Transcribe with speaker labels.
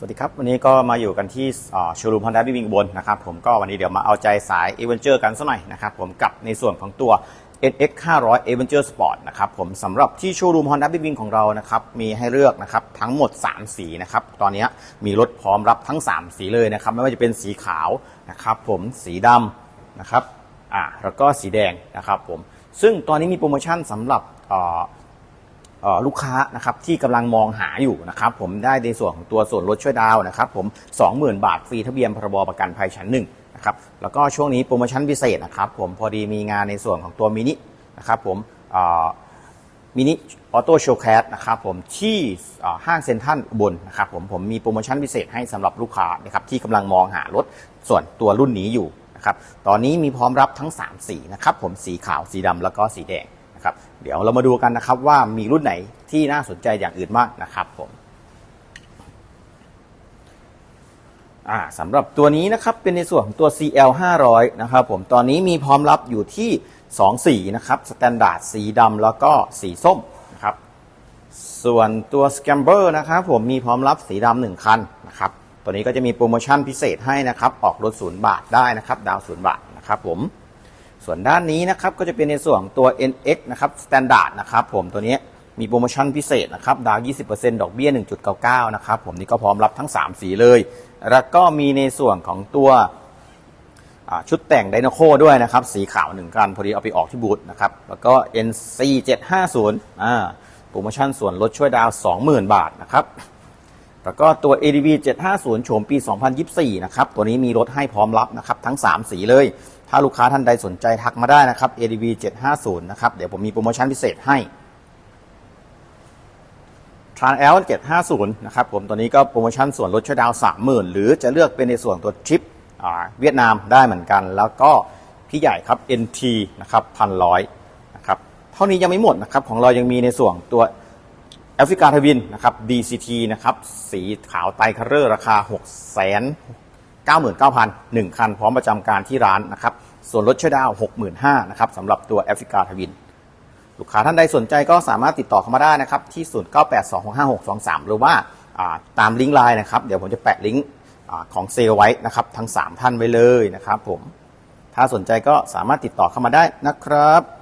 Speaker 1: สวัสดีครับ วันนี้ก็มาอยู่กันที่โชว์รูมฮอนด้าบิ๊กบนนะครับผมก็วันนี้เดี๋ยวมาเอาใจสายเอเวนเจอร์กันสักหน่อยนะครับผมกับในส่วนของตัว NX 500 Adventure Sport นะครับผมสำหรับที่โชว์รูม Honda Big Wing ของเรานะครับมีให้เลือกนะครับทั้งหมด 3 สีนะครับตอนนี้มีรถพร้อมรับทั้ง 3 สีเลยนะครับไม่ว่าจะเป็นสีขาวนะครับผมสีดำนะครับอ่าแล้วก็สีแดงนะครับผมซึ่งตอนนี้มีโปรโมชั่นสำหรับอ่อเอ่อ ลูกค้านะครับที่กำลังมองหาอยู่นะครับผมได้ในส่วนของตัวส่วนลดช่วยดาวนะครับผม 20,000 บาทฟรีทะเบียนพรบประกันภัยชั้นหนึ่งนะครับแล้วก็ช่วงนี้โปรโมชั่นพิเศษนะครับผมพอดีมีงานในส่วนของตัวมินินะครับผมมินิออโต้โชว์แคสนะครับผมที่ห้างเซ็นทรัลบลนะครับผมผมมีโปรโมชั่นพิเศษให้สำหรับลูกค้านะครับที่กำลังมองหารถส่วนตัวรุ่นนี้อยู่นะครับตอนนี้มีพร้อมรับทั้ง 3 สีนะครับผมสีขาวสีดำแล้วก็สีแดง นะครับเดี๋ยวเรามาดูกันนะครับว่ามีรุ่นไหนที่น่าสนใจอย่างอื่นบ้างนะครับผมสำหรับตัวนี้นะครับเป็นในส่วนของตัว CL 500นะครับผมตอนนี้มีพร้อมรับอยู่ที่ 2 สีนะครับสแตนดาร์ดสีดำแล้วก็สีส้มนะครับส่วนตัว Scamber นะครับผมมีพร้อมรับสีดำหนึ่งคันนะครับตัวนี้ก็จะมีโปรโมชั่นพิเศษให้นะครับออกรถศูนย์บาทได้นะครับดาวศูนย์บาทนะครับผม ส่วนด้านนี้นะครับก็จะเป็นในส่วนของตัว NX นะครับ Standard นะครับผมตัวนี้มีโปรโมชั่นพิเศษนะครับ ดาว 20%ดอกเบี้ย 1.99 นะครับผมนี่ก็พร้อมรับทั้ง 3 สีเลย แล้วก็มีในส่วนของตัวชุดแต่งไดโนโคด้วยนะครับ สีขาวหนึ่งกันพอดีเอาไปออกที่บูธนะครับ แล้วก็ NC 750อ่าโปรโมชั่นส่วนลดช่วยดาว 20,000 บาทนะครับ แล้วก็ตัว ADV 750 โฉมปี 2024 นะครับ ตัวนี้มีรถให้พร้อมรับนะครับ ทั้ง 3 สีเลย ถ้าลูกค้าท่านใดสนใจทักมาได้นะครับ ADV 750 นะครับ เดี๋ยวผมมีโปรโมชั่นพิเศษให้ t r a n l 750 นะครับผม ตัวนี้ก็โปรโมชั่นส่วนลดช่วยดาว 30,000 หรือจะเลือกเป็นในส่วนตัวทริปเวียดนามได้เหมือนกัน แล้วก็พี่ใหญ่ครับ NT นะครับ1,100นะครับ เท่านี้ยังไม่หมดนะครับ ของเรายังมีในส่วนตัว แอฟริกาทวินนะครับ DCT นะครับ สีขาวไตรคัลเลอร์ราคา 6 9 9 0 0 0 1 คัน พร้อมประจำการที่ร้านนะครับ ส่วนลดช่วยดาว65,000นะครับสำหรับตัวแอฟริกาทวิน ลูกค้าท่านใดสนใจก็สามารถติดต่อเข้ามาได้นะครับ ที่ 0982656623 หรือว่าตามลิงก์ไลน์นะครับ เดี๋ยวผมจะแปะลิงก์ของเซลไว้นะครับ ทั้ง 3 ท่านไว้เลยนะครับผมถ้าสนใจก็สามารถติดต่อเข้ามาได้นะครับ